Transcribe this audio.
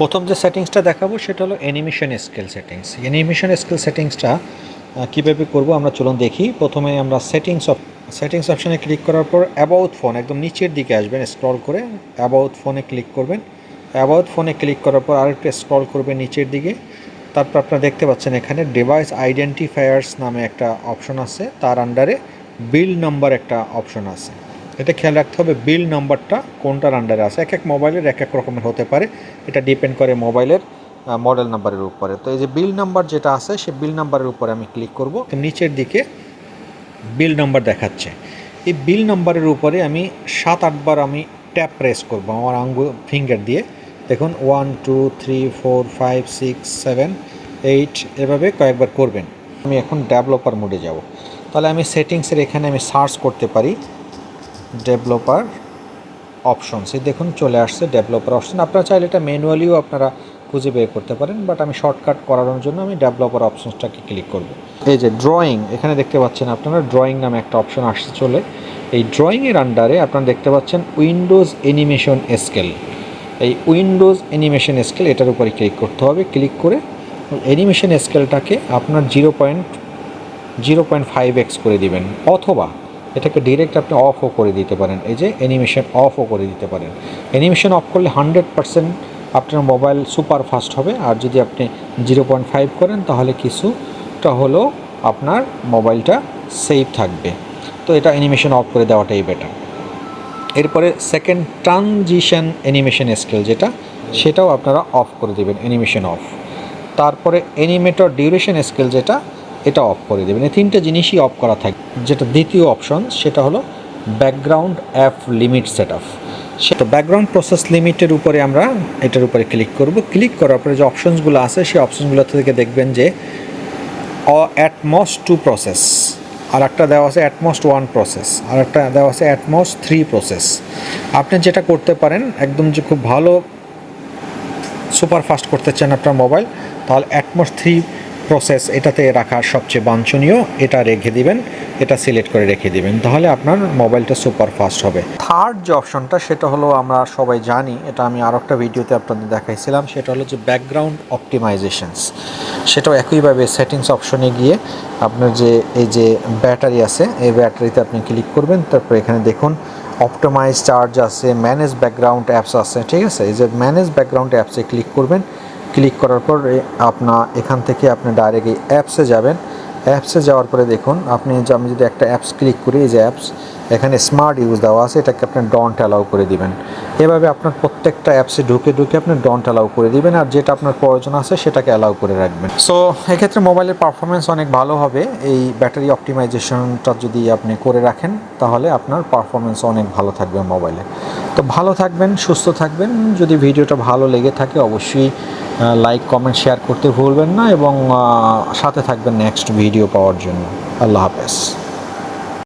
প্রথম যে সেটিংসটা দেখাবো সেটা হলো animation scale settings animation scale সেটিংসটা কীভাবে করব আমরা চলুন দেখি। প্রথমে আমরা সেটিংস অফ সেটিংস অপশানে ক্লিক করার পর অ্যাবাউট ফোন একদম নিচের দিকে আসবেন স্ক্রল করে অ্যাবাউট ফোনে ক্লিক করবেন। অ্যাবাউট ফোনে ক্লিক করার পর আরেকটু স্ক্রল করবেন নিচের দিকে। তারপর আপনারা দেখতে পাচ্ছেন এখানে ডিভাইস আইডেন্টিফায়ার্স নামে একটা অপশন আছে। তার আন্ডারে বিল নাম্বার একটা অপশন আছে। এটা খেয়াল রাখতে হবে বিল নাম্বারটা কোনটার আন্ডারে আছে। এক এক মোবাইলের এক এক রকমের হতে পারে। এটা ডিপেন্ড করে মোবাইলের মডেল নাম্বারের উপরে। তো এই যে বিল নাম্বার যেটা আছে, সে বিল নাম্বারের উপরে আমি ক্লিক করব। নিচের দিকে বিল নাম্বার দেখাচ্ছে। এই বিল নাম্বারের উপরে আমি সাত আটবার আমি ট্যাপ প্রেস করব আমার আঙ্গুল ফিঙ্গার দিয়ে। দেখুন one two three four five six seven eight এভাবে কয়েকবার করবেন। আমি এখন ডেভেলপার মোডে যাব। তাহলে আমি সেটিংসের এখানে আমি সার্চ করতে পারি। ডেভেলপার অপশনস এই দেখুন, চলে আসছে ডেভেলপার অপশন। আপনারা চাইলে এটা ম্যানুয়ালিও আপনারা খুঁজে বের করতে পারেন, বাট আমি শর্টকাট করানোর জন্য আমি ডেভেলপার অপশনসটাকে ক্লিক করব। এই যে ড্রয়িং, এখানে দেখতে পাচ্ছেন আপনারা ড্রয়িং নামে একটা অপশন আসছে চলে। এই ড্রয়িংয়ের আন্ডারে আপনারা দেখতে পাচ্ছেন উইন্ডোজ অ্যানিমেশন স্কেল। এই উইন্ডোজ অ্যানিমেশন স্কেল, এটার উপরে ক্লিক করতে হবে। ক্লিক করে অ্যানিমেশন স্কেলটাকে আপনার zero point zero point five x করে দিবেন। অথবা এটাকে ডিরেক্ট আপনি অফও করে দিতে পারেন। এই যে অ্যানিমেশন অফও করে দিতে পারেন। অ্যানিমেশন অফ করলে হান্ড্রেড পারসেন্ট আপনার মোবাইল সুপার ফাস্ট হবে। আর যদি আপনি জিরো পয়েন্ট ফাইভ করেন, তাহলে কিছুটা হলেও আপনার মোবাইলটা সেফ থাকবে। তো এটা অ্যানিমেশন অফ করে দেওয়াটাই বেটার এরপরে সেকেন্ড ট্রানজিশন অ্যানিমেশন স্কেল যেটা, সেটাও আপনারা অফ করে দেবেন অ্যানিমেশন অফ তারপরে অ্যানিমেটর ডিউরেশন স্কেল যেটা এটা অফ করে দেবেন। এই তিনটে জিনিসই অফ করা থাকবে যেটা দ্বিতীয় অপশন সেটা হলো background app limit set off সেটা ব্যাকগ্রাউন্ড প্রসেস লিমিটের উপরে আমরা এটার উপরে ক্লিক করব। ক্লিক করার পরে যে অপশনসগুলো আছে, সেই অপশনগুলো থেকে দেখবেন যে অ্যাটমস টু প্রসেস আর একটা দেওয়া আছে অ্যাটমোস্ট ওয়ান প্রসেস আর একটা দেওয়া আছে অ্যাটমোস্ট থ্রি প্রসেস আপনি যেটা করতে পারেন, একদম যে খুব ভালো সুপার ফাস্ট করতে চান আপনার মোবাইল তাহলে অ্যাটমোস্ট থ্রি প্রসেস এটাতে রাখা সবচেয়ে বাঞ্ছনীয়, এটা রেখে দিবেন, এটা সিলেক্ট করে রেখে দিবেন, তাহলে আপনার মোবাইলটা সুপার ফাস্ট হবে। থার্ড যে অপশনটা সেটা হলো আমরা সবাই জানি, এটা আমি আর একটা ভিডিওতে আপনাদের দেখাইছিলাম, সেটা হলো যে ব্যাকগ্রাউন্ড অপটিমাইজেশনস সেটাও একইভাবে সেটিংস অপশনে গিয়ে আপনার যে, এই যে ব্যাটারি আছে, এই ব্যাটারিতে আপনি ক্লিক করবেন, তারপর এখানে দেখুন অপটোমাইজ চার্জ আছে ম্যানেজ ব্যাকগ্রাউন্ড অ্যাপস আছে, ঠিক আছে? এই যে ম্যানেজ ব্যাকগ্রাউন্ড অ্যাপসে ক্লিক করবেন ক্লিক করার পর আপনার এখান থেকে আপনি ডাইরেক্ট এই অ্যাপসে যাবেন। অ্যাপসে যাওয়ার পরে দেখুন, আপনি আমি যদি একটা অ্যাপস ক্লিক করি, এই যে অ্যাপস এখানে স্মার্ট ইউজ দেওয়া আছে, এটাকে আপনি ডন্ট অ্যালাউ করে দিবেন। এভাবে আপনার প্রত্যেকটা অ্যাপসে ঢুকে ঢুকে আপনি ডন্ট অ্যালাউ করে দিবেন, আর যেটা আপনার প্রয়োজন আছে সেটাকে অ্যালাউ করে রাখবেন। সো এক্ষেত্রে মোবাইলের পারফরমেন্স অনেক ভালো হবে। এই ব্যাটারি অপটিমাইজেশনটা যদি আপনি করে রাখেন, তাহলে আপনার পারফরমেন্স অনেক ভালো থাকবে মোবাইলে তো ভালো থাকবেন, সুস্থ থাকবেন। যদি ভিডিওটা ভালো লেগে থাকে, অবশ্যই লাইক কমেন্ট শেয়ার করতে ভুলবেন না এবং সাথে থাকবেন নেক্সট ভিডিও পাওয়ার জন্য। আল্লাহ হাফেজ।